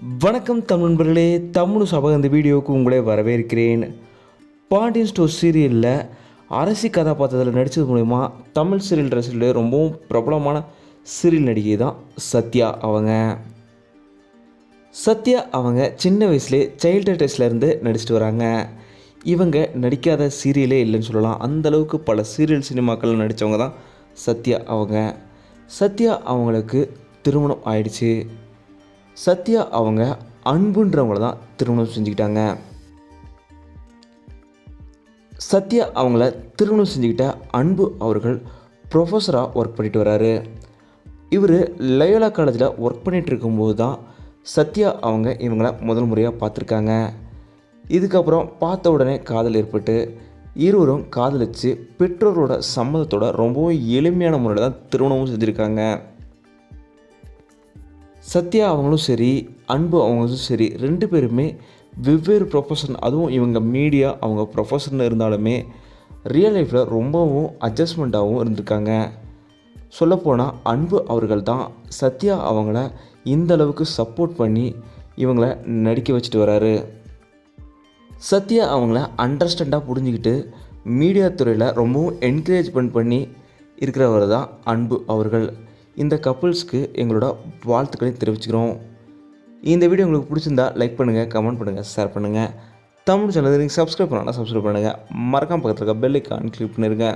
வணக்கம் தமிழ் நண்பர்களே தமிழ் சபக இந்த வீடியோவுக்கு உங்களே வரவேற்கிறேன். பாண்டியன் ஸ்டோர் சீரியலில் அரசி கதாபாத்திரத்தில் நடித்தது மூலயமா தமிழ் சீரியல் ரசிகர்களே ரொம்பவும் பிரபலமான சீரியல் நடிகை தான் சத்யா அவங்க. சத்யா அவங்க சின்ன வயசுலே சைல்டு டெஸ்ட்லேருந்து நடிச்சிட்டு வராங்க. இவங்க நடிக்காத சீரியலே இல்லைன்னு சொல்லலாம். அந்த அளவுக்கு பல சீரியல் சினிமாக்கள் நடித்தவங்க தான் சத்யா அவங்க. சத்யா அவங்களுக்கு திருமணம் ஆயிடுச்சு. சத்யா அவங்க அன்புன்றவங்கள தான் திருமணம் செஞ்சுக்கிட்டாங்க. சத்யா அவங்கள திருமணம் செஞ்சுக்கிட்ட அன்பு அவர்கள் ப்ரொஃபஸராக ஒர்க் பண்ணிட்டு வராரு. இவர் லயோலா காலேஜில் ஒர்க் பண்ணிகிட்டு இருக்கும்போது தான் சத்யா அவங்க இவங்கள முதல் முறையாக பார்த்துருக்காங்க. இதுக்கப்புறம் பார்த்த உடனே காதல் ஏற்பட்டு இருவரும் காதலிச்சு பெற்றோரோட சம்மதத்தோட ரொம்பவும் எளிமையான முறையில் தான் திருமணமும் செஞ்சுருக்காங்க. சத்யா அவங்களும் சரி அன்பு அவங்களும் சரி ரெண்டு பேருமே வெவ்வேறு ப்ரொஃபஷன் அதுவும் இவங்க மீடியா அவங்க ப்ரொஃபஷன் இருந்தாலுமே ரியல் லைஃப்பில் ரொம்பவும் அட்ஜஸ்ட்மெண்ட்டாகவும் இருந்திருக்காங்க. சொல்லப்போனால் அன்பு அவர்கள் தான் சத்யா அவங்கள இந்த அளவுக்கு சப்போர்ட் பண்ணி இவங்கள நடிக்க வச்சுட்டு வராரு. சத்யா அவங்கள அண்டர்ஸ்டாண்டாக புரிஞ்சுக்கிட்டு மீடியா துறையில் ரொம்பவும் என்கரேஜ்மெண்ட் பண்ணி இருக்கிறவர் தான் அன்பு அவர்கள். இந்த கப்புள்ஸ்க்கு எங்களோட வாழ்த்துக்களை தெரிவிச்சுக்கிறோம். இந்த வீடியோ உங்களுக்கு பிடிச்சிருந்தா லைக் பண்ணுங்கள் கமெண்ட் பண்ணுங்கள் ஷேர் பண்ணுங்கள் தமிழ் சேனல் நீங்கள் சப்ஸ்கிரைப் பண்ணால் சப்ஸ்கிரைப் பண்ணுங்கள் மறக்காம பக்கத்தில் இருக்க பெல் ஐக்கான் கிளிக் பண்ணிருங்க.